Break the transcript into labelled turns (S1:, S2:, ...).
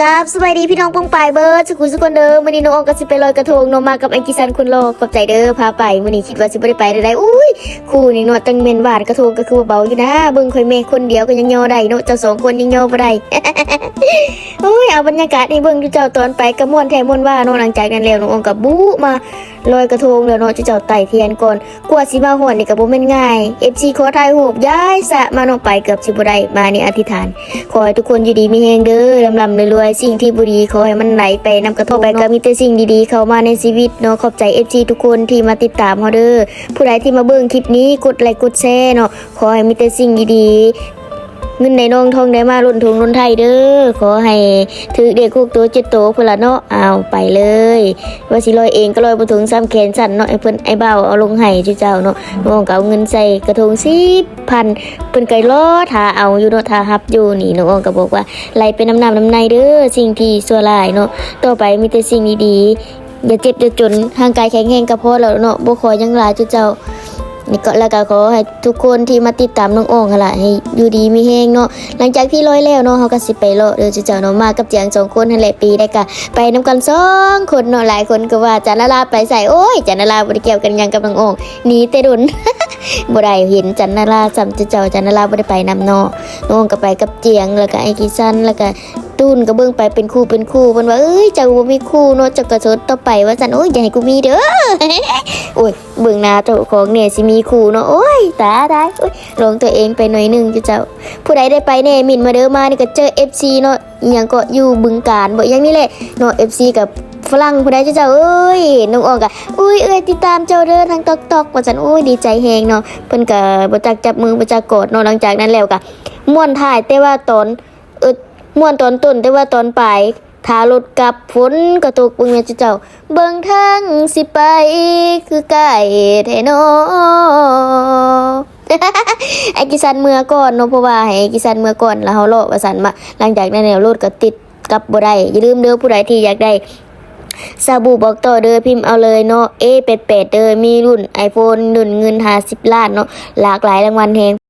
S1: กับสบายดีพี่น้องปองปายเบิร์ดสุขุมสุขคนเดิมวันนี้น้องออกก็สิไปลอยกระทงน้องมากับไอกิซันคุณโลขอบใจเด้อพาไปวันนี้คิดว่าสิบ่ได้ไปได้อุ้ยคู่นี่นาะตั้งเมนหวานกระทงก็คือเบาอยู่นะเบิ่งคอยเมฆคนเดียวก็ยังย่อได้เนาะเจ้าสองคนยังย่อบ่ได้โอ้ยเอาบรรยากาศให้เบิ่งที่เจ้าตอนไปกระม่วนแทม่วนว่าเนาะหลังจากนั้นแล้วน้องอองกับบู๊มาลอยกระทงแล้วเนาะเจ้าไต่เทียนก่อนกว่าสิมาฮอดนี่ก็บ่แม่นง่าย FC ขอถ่ายรูปย้ายสะมาน้องไปเกือบสิบ่ได้มานี่อธิษฐานขอให้ทุกคนอยู่ดีมีแฮงเด้อลำลำรวยๆสิ่งที่บุรีขอให้มันไหลไปนำกระทบไปก็มีแต่สิ่งดีๆ เข้ามาในชีวิตเนาะขอบใจ FG ทุกคนที่มาติดตามเฮาเด้อผู้ใดที่มาเบิ่งคลิปนี้กดไลค์กดแชร์เนาะขอให้มีแต่สิ่งดีๆ เงินในน้องทองได้มาลุ่นทุงลุ่นไทยเด้อขอให้ถือเด็กคุกตัวเจ็ดโตเพื่นละเนาะเอาไปเลย ว่าสิลอยเองก็ลอยบ่ถึงซ้ำแขนสั่นเนาะไอ้เพิ่นไอ้เบาเอาลงให้จุเจ้าเนาะน้องก็เอาเงินใส่กระทงสิพันเพิ่นไก่ล้อถ้าเอาอยู่เนาะถ้าฮับอยู่นี่น้องก็บอกว่าไหลไปน้ำน้ำน้ำในเด้อสิ่งที่ชั่วร้ายเนาะต่อไปมีแต่สิ่งดีๆอย่าเจ็บอย่าจนร่างกายแข็งแรงก็พอแล้วเนาะบ่ขอหยังหลายจุเจ้า นี่ก็แล้วก็ขอให้ทุกคนที่มาติดตามน้องโอ่งหั่นล่ะให้อยู่ดีมีแฮงเนาะหลังจากที่ร้อยแล้วเนาะเฮาก็สิไปเลาะเด้อเจ้าเนาะมากับเจียงสองคนนั่นแหละปีได้ก็ไปนํกันสองคนเนาะหลายคนก็ว่าจันนาราไปใส่โอ้ยจันนาราบ่ได้เกี่ยวกันยังกับน้องโอ่งหนีแต่ดุนบ่ได้เห็นจันนาราจำเจ้าจันนาราบ่ได้ไปนำเนาะน้องก็ไปกับเจียงแล้วก็ไอ้กิซันแล้วก็ตุ้นก็เบิ่งไปเป็นคู่เป็นคู่เพิ่นว่าเอ้ยเจ้าบ่มีคู่เนาะเจ้าก็สดต่อไปว่าซั่นโอ้ยอย่าให้กูมีเด้อ โอ้ยเบิ่งหน้าเจ้าของเนี่ยสิมีคู่เนาะโอ้ยตาได้โอ้ยลงตัวเองไปหน่อยหนึงเจ้า ผู้ใดได้ไปแน่มินมาเด้อมานี่ก็เจอ FC เนาะยังก็อยู่บึงการบ่อย่างนี้แหละเนาะ FC กับฝรั่งผู้ใดเจ้าเอ้ยน้องออกอะอุ้ยเอ้ยติดตามเจ้าเด้อทางตอกตอกว่าซั่นโอ้ยดีใจแฮงเนาะเพิ่นก็บ่จักจับมือบ่จักกอดเนาะหลังจากนั้นแล้วก็ม่วนถ่ายแต่ว่าตอนเออม่วนตอนต้นแต่ว่าตอนปลาย ทารถกลับฝนก็ตกเบิ่งแม่จ้ะเจ้า เบิ่งทางสิไป คือไก่แท้นาะไอ้กิซันเมื่อก่อนเนาะเพราะว่าให้ไอ้กิซันเมื่อก่อนแล้วเฮาเลาะว่าซั่นมาหลังจากนั้นแล้วรถก็ติดกับบ่ได้อย่าลืมเด้อผู้ใดที่อยากได้สบู่บอกต่อเด้อพิมพ์เอาเลยเนาะ A88 เด้อมีรุ่น iPhone รุ่นเงิน50ล้านเนาะหลากหลายรางวัลแฮง